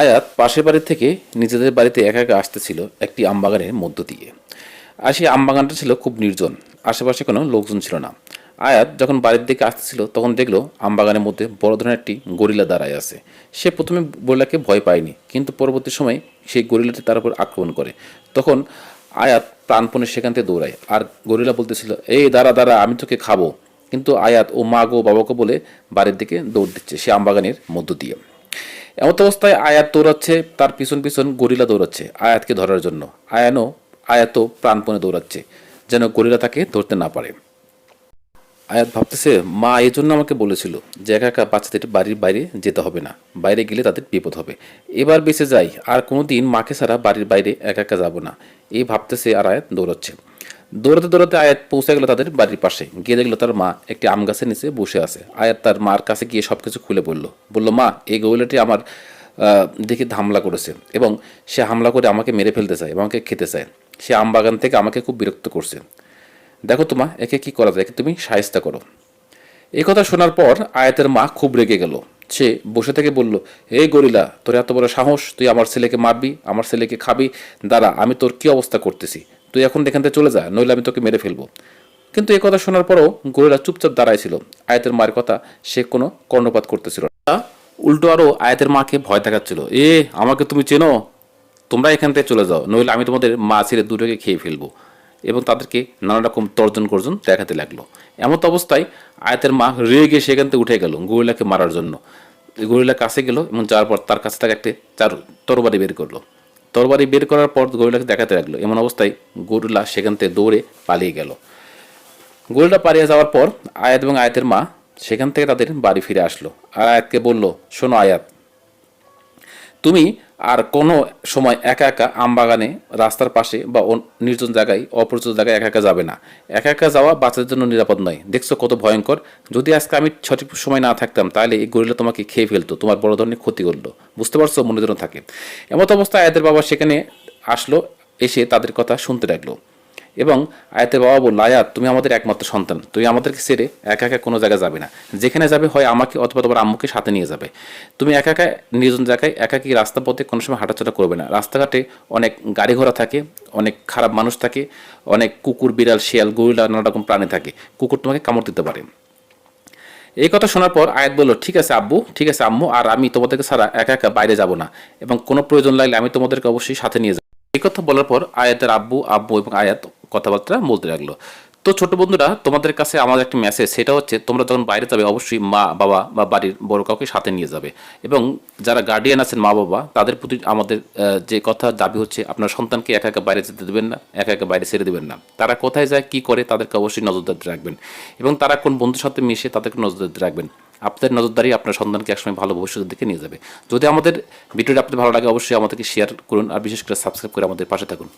আয়াত পাশের বাড়ি থেকে নিজেদের বাড়িতে একা একা আসতেছিল একটি আমবাগানের মধ্য দিয়ে। আর সেই আমবাগানটা ছিল খুব নির্জন, আশেপাশে কোনো লোকজন ছিল না। আয়াত যখন বাড়ির দিকে আসতেছিল, তখন দেখল আমবাগানের মধ্যে বড় ধরনের একটি গরিলা দাঁড়ায় আছে। সে প্রথমে গরিলাকে ভয় পায়নি, কিন্তু পরবর্তী সময় সেই গরিলাটি তার উপর আক্রমণ করে। তখন আয়াত প্রাণপণে সেখান থেকে দৌড়ায় আর গরিলা বলতেছিল, এই দাঁড়া দাঁড়া, আমি তোকে খাব। কিন্তু আয়াত, ও মা গো, বাবাকে বলে বাড়ির দিকে দৌড় দিচ্ছে সে আমবাগানের মধ্য দিয়ে। এমত অবস্থায় আয়াত দৌড়াচ্ছে, তার পিছন পিছন গরিলা দৌড়াচ্ছে আয়াতকে ধরার জন্য। আয়ানও আয়াতও প্রাণপণে দৌড়াচ্ছে যেন গরিলা তাকে ধরতে না পারে। আয়াত ভাবতেছে, মা এই জন্য আমাকে বলেছিল যে একা একা বাচ্চাদের বাড়ির বাইরে যেতে হবে না। বাইরে গেলে তাদের বিপদ হবে। এবার বেঁচে যাই, আর কোনো দিন মাকে ছাড়া বাড়ির বাইরে একা একা যাব না। এই ভাবতেছে আর আয়াত দৌড়াচ্ছে। দৌড়াতে দৌড়াতে আয়াত পৌঁছে গেল তাদের বাড়ির পাশে। গিয়ে দেখল তার মা একটি আম গাছের নিচে বসে আছে। আয়াত তার মার কাছে গিয়ে সব কিছু খুলে বলল। বলল, মা, এই গৌলাটি আমার দেখে হামলা করেছে এবং সে হামলা করে আমাকে মেরে ফেলতে চায় এবং আমাকে খেতে চায়। সে আম বাগান থেকে আমাকে খুব বিরক্ত করছে। দেখো তোমা একে কি করা যায়? তুমি সাহিস্তা করো। এই কথা শোনার পর আয়াতের মা খুব রেগে গেল। সে বসে থেকে বলল, এই গরিলা, তোর এত বড় সাহস, তুই আমার ছেলেকে মারবি, আমার ছেলেকে খাবি, দাঁড়া, আমি তোর কি অবস্থা করতেছি? তুই এখন এখান থেকে চলে যা, নইলে আমি তোকে মেরে ফেলব। কিন্তু এই কথা শোনার পরও গরিলা চুপচাপ দাঁড়ায় ছিল আয়াতের মায়ের কথা সে কোনো কর্ণপাত করতেছিল উল্টো আরও আয়াতের মাকে ভয় দেখাচ্ছিল, এ, আমাকে তুমি চেনো? তোমরা এখান থেকে চলে যাও, নইলে আমি তোমাদের মা ছেড়ে দুটোকে খেয়ে ফেলব। এবং তাদেরকে নানা রকম তর্জন গর্জন দেখাতে লাগল। এমত অবস্থায় আয়াতের মা রেগে সেখান থেকে উঠে গেল গরিলাকে মারার জন্য। গরিলা কাছে গেল এবং যাওয়ার পর তার কাছে থেকে একটা চার তরবারি বের করল। তরবারি বের করার পর গরিলাকে দেখাতে লাগল। এমন অবস্থায় গরিলা সেখান থেকে দৌড়ে পালিয়ে গেল। গরুলা পালিয়ে যাওয়ার পর আয়াত এবং আয়াতের মা সেখান থেকে তাদের বাড়ি ফিরে আসলো। আর আয়াতকে বলল, শোনো আয়াত তুমি আর কোনো সময় একা একা আমবাগানে রাস্তার পাশে বা নির্জন জায়গায়, অপরিচিত জায়গায় একা একা যাবে না। একা একা যাওয়া বাচ্চাদের জন্য নিরাপদ নয়। দেখছ কত ভয়ঙ্কর। যদি আজকে আমি সঠিক সময় না থাকতাম, তাহলে এই গরিলা তোমাকে খেয়ে ফেলতো, তোমার বড় ধরনের ক্ষতি করল। বুঝতে পারছ? মনে থাকে। এমত অবস্থায় আয়াদের বাবা সেখানে আসলো, এসে তাদের কথা শুনতে লাগল। এবং আয়াতের বাবা বলল আয়াত, তুমি আমাদের একমাত্র সন্তান। তুমি আমাদেরকে ছেড়ে একা একা কোনো জায়গায় যাবে না। যেখানে যাবে হয় আমাকে অথবা তোমার আম্মুকে সাথে নিয়ে যাবে। তুমি একা একা নির্জন জায়গায় একাকি রাস্তা পথে কোনো সময় হাঁটাচলা করবে না। রাস্তাঘাটে অনেক গাড়ি ঘোড়া থাকে, অনেক খারাপ মানুষ থাকে, অনেক কুকুর, বিড়াল, শিয়াল, গরিলা, নানা রকম প্রাণী থাকে। কুকুর তোমাকে কামড় দিতে পারে। এই কথা শোনার পর আয়াত বলল, ঠিক আছে আব্বু, ঠিক আছে আম্মু, আর আমি তোমাদেরকে ছাড়া একা একা বাইরে যাব না। এবং কোনো প্রয়োজন লাগলে আমি তোমাদেরকে অবশ্যই সাথে নিয়ে যাব। এই কথা বলার পর আয়াতের আব্বু আব্বু এবং আয়াত কথাবার্তা বলতে লাগল। তো ছোট বন্ধুরা, তোমাদের কাছে আমার একটা মেসেজ সেটা হচ্ছে তোমরা যখন বাইরে যাবে, অবশ্যই মা, বাবা বা বাড়ির বড় কাউকে সাথে নিয়ে যাবে। এবং যারা গার্ডিয়ান আছেন মা, বাবা, তাদের প্রতি আমাদের যে কথা দাবি হচ্ছে, আপনার সন্তানকে একা একা বাইরে যেতে দেবেন না, একা একা বাইরে ছেড়ে দেবেন না। তারা কোথায় যায়, কি করে, তাদেরকে অবশ্যই নজরদারি রাখবেন। এবং তারা কোন বন্ধুর সাথে মিশে, তাদেরকে নজরদারি রাখবেন। আপনাদের নজরদারি আপনার সন্তানকে একসময় ভালো ভবিষ্যতের দিকে নিয়ে যাবে। যদি আমাদের ভিডিওটা আপনাদের ভালো লাগে, অবশ্যই আমাদেরকে শেয়ার করুন। আর বিশেষ করে সাবস্ক্রাইব করে আমাদের পাশে থাকুন।